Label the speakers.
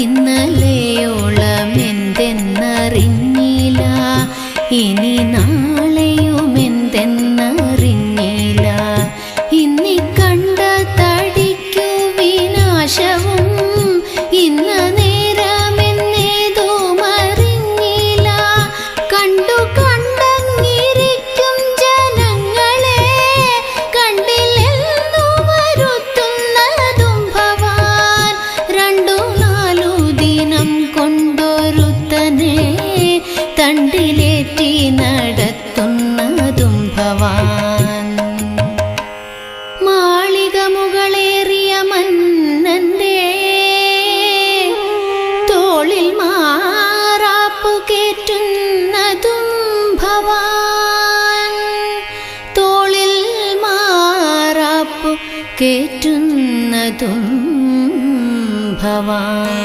Speaker 1: ഇന്നലെയോളം എന്തെന്നറിഞ്ഞില്ല. ഇനി നാളെയും എന്തെന്നറിഞ്ഞില്ല ഇന്നി കണ്ട തണ്ടിലേറ്റി നടത്തുന്നതും ഭവാൻ. മാളിക മുകളേറിയ മന്നന്റെ തോളിൽ മാറാപ്പു കേറ്റുന്നതും ഭവാൻ. തോളിൽ മാറാപ്പു കേറ്റുന്നതും ഭവാൻ.